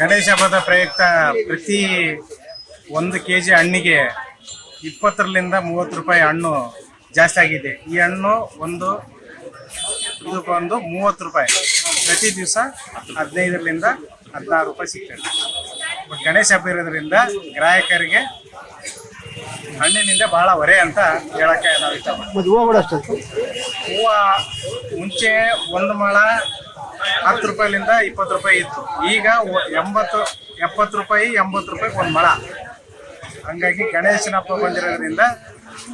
ಗಣೇಶ ಹಬ್ಬದ ಪ್ರಯುಕ್ತ ಪ್ರತಿ ಒಂದು ಕೆ ಜಿ ಹಣ್ಣಿಗೆ ಇಪ್ಪತ್ತರಿಂದ ಮೂವತ್ತು ರೂಪಾಯಿ ಹಣ್ಣು ಜಾಸ್ತಿ ಆಗಿದೆ. ಈ ಹಣ್ಣು ಒಂದು ಇದು ಬಂದು ಮೂವತ್ತು ರೂಪಾಯಿ. ಪ್ರತಿ ದಿವಸ ಹದಿನೈದರಿಂದ ಹದಿನಾರು ರೂಪಾಯಿ ಸಿಗ್ತದೆ. ಬಟ್ ಗಣೇಶ ಹಬ್ಬ ಇರೋದ್ರಿಂದ ಗ್ರಾಹಕರಿಗೆ ಹಣ್ಣಿನಿಂದ ಬಹಳ ಹೊರೆ ಅಂತ ಹೇಳಕ್ಕೆ ನಾವು ಇಷ್ಟಪಡ್ತೀವಿ ಹೂವು ಮುಂಚೆ ಒಂದು ಮೊಳ ಹತ್ತು ರೂಪಾಯಿಲಿಂದ ಇಪ್ಪತ್ತು ರೂಪಾಯಿ ಇತ್ತು. ಈಗ ಎಂಬತ್ತು, ಎಪ್ಪತ್ತು ರೂಪಾಯಿ, ಎಂಬತ್ತು ರೂಪಾಯಿ ಒಂದು ಮಳ ಹಂಗಾಗಿ ಗಣೇಶನ ಹಬ್ಬ ಬಂದಿರೋದ್ರಿಂದ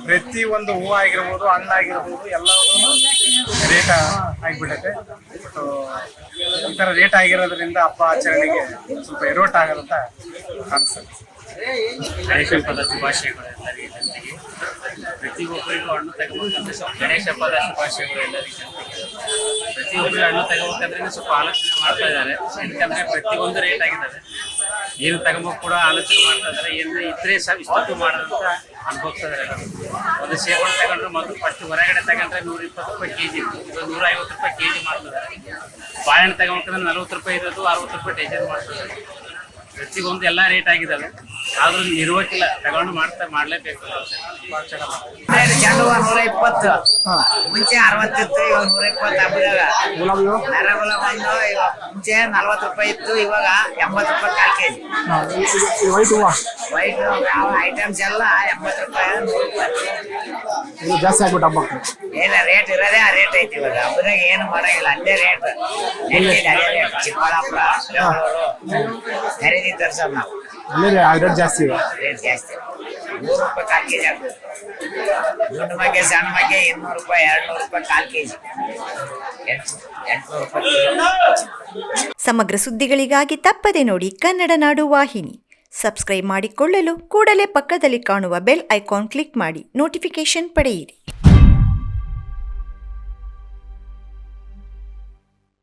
ಪ್ರತಿ ಒಂದು ಹೂವು ಆಗಿರ್ಬೋದು ಹಣ್ಣಾಗಿರ್ಬೋದು ಎಲ್ಲವೂ ರೇಟ್ ಆಗಿಬಿಟ್ಟೈತೆ ಬಟ್ ಈ ಥರ ರೇಟ್ ಆಗಿರೋದ್ರಿಂದ ಹಬ್ಬ ಆಚರಣೆಗೆ ಸ್ವಲ್ಪ ಎರೋಟ್ ಆಗೋದಂತ ಕಾಣಿಸುತ್ತೆ. ಗಣೇಶ ಹಬ್ಬದ ಶುಭಾಶಯಗಳು ಎಲ್ಲರಿಗೆ. ಪ್ರತಿ ಒಬ್ಬರಿಗೂ ಹಣ್ಣು ತಗೊಂಡು ಗಣೇಶ ಹಬ್ಬದ ಶುಭಾಶಯಗಳು ಎಲ್ಲರಿಗೆ. ಪ್ರತಿಯೊಬ್ಬರು ಹಣ್ಣು ತಗೋಬೇಕಂದ್ರೆ ಸ್ವಲ್ಪ ಆಲೋಚನೆ ಮಾಡ್ತಾ ಇದ್ದಾರೆ. ಯಾಕಂದ್ರೆ ಪ್ರತಿಯೊಂದು ರೇಟ್ ಆಗಿದ್ದಾರೆ ಏನು ತಗೋಬೇಕು ಕೂಡ ಆಲೋಚನೆ ಮಾಡ್ತಾ ಇದ್ದಾರೆ. ಏನು ಇದ್ರೆ ಸಹ ಇಷ್ಟೊತ್ತು ಮಾಡೋದಂತ ಅನ್ಭವಿಸ್ತಾ ಒಂದು ಸೇಬಣ್ಣು ತಗೊಂಡ್ರೆ ಮೊದಲು ಫಸ್ಟ್ ಹೊರಗಡೆ ತಗೊಂಡ್ರೆ ನೂರ ಇಪ್ಪತ್ತು ರೂಪಾಯಿ ಕೆ ಜಿ ಇತ್ತು. ನೂರ ಐವತ್ತು ರೂಪಾಯಿ ಕೆ ಜಿ ಮಾಡ್ತಿದ್ದಾರೆ. ಬಾಳೆಹಣ್ಣು ತಗೋಬೇಕಂದ್ರೆ ನಲ್ವತ್ತು ರೂಪಾಯಿ ಇರೋದು, ಅರವತ್ತು ರೂಪಾಯಿ ಡಜನ್ ಮಾಡ್ತಿದ್ದಾರೆ. ಪ್ರತಿಯೊಂದು ಎಲ್ಲ ರೇಟ್ ಆಗಿದ್ದಾವೆ. ಆದ್ರೂ ಇರುವಕ್ಕಿಲ್ಲ ತಗೊಂಡು ಮಾಡ್ತಾ ಮಾಡ್ಲೇಬೇಕು. ಚೆಂಡು ಹೂವ ನೂರ ಇಪ್ಪತ್ತು ಮುಂಚೆ ಅರವತ್ತಿತ್ತು ಇವಾಗ ನೂರ ಇಪ್ಪತ್ತು ಹಬ್ಬದಾಗ ನರಗುಲ ಬಂದು ಇವಾಗ ಮುಂಚೆ ನಲ್ವತ್ತು ರೂಪಾಯಿ ಇತ್ತು ಇವಾಗ ಎಂಬತ್ತು ರೂಪಾಯಿ ಕಾಲ್ ಕೆಜಿ. ವೈಟ್ ಯಾವ ವೈಟ್ ಐಟಮ್ಸ್ ಎಲ್ಲ ಎಂಬತ್ತು ರೂಪಾಯಿ ನೂರು ರೂಪಾಯಿ ಜಾಸ್ತಿ ಆಗ್ಬಿಟ್ಟು ಹಬ್ಬಕ್ಕೆ? ಏನ ರೇಟ್ ಇರೋದೇ ಆ ರೇಟ್ ಐತಿ ಇವಾಗ. ಹಬ್ಬದಾಗ ಏನು ಮಾಡಂಗಿಲ್ಲ ಅಲ್ಲೇ ರೇಟ್. ಅದೇ ರೇಟ್ ಚಿಕ್ಕಬಳ್ಳಾಪುರ ಖರೀದಿ ತರ್ಸೋದು ನಾವು. ಅಲ್ಲೇ ರೇಟ್ ಜಾಸ್ತಿ ಇದೆ ರೇಟ್ ಜಾಸ್ತಿ ನೂರು ರೂಪಾಯಿ ಕಾಲು ಕೆ ಜಿ ಆಗ್ತದೆ ದೊಡ್ಡ ಬಗ್ಗೆ ಸಣ್ಣ ಬಗ್ಗೆ ಇನ್ನೂರು ರೂಪಾಯಿ ಎರಡು ನೂರು ರೂಪಾಯಿ ಕಾಲ್ ಕೆಜಿ. ಎಂಟು ಎಂಟುನೂರು ರೂಪಾಯಿ. ಸಮಗ್ರ ಸುದ್ದಿಗಳಿಗಾಗಿ ತಪ್ಪದೆ ನೋಡಿ ಕನ್ನಡ ನಾಡು ವಾಹಿನಿ. ಸಬ್ಸ್ಕ್ರೈಬ್ ಮಾಡಿಕೊಳ್ಳಲು ಕೂಡಲೇ ಪಕ್ಕದಲ್ಲಿ ಕಾಣುವ ಬೆಲ್ ಐಕಾನ್ ಕ್ಲಿಕ್ ಮಾಡಿ ನೋಟಿಫಿಕೇಶನ್ ಪಡೆಯಿರಿ.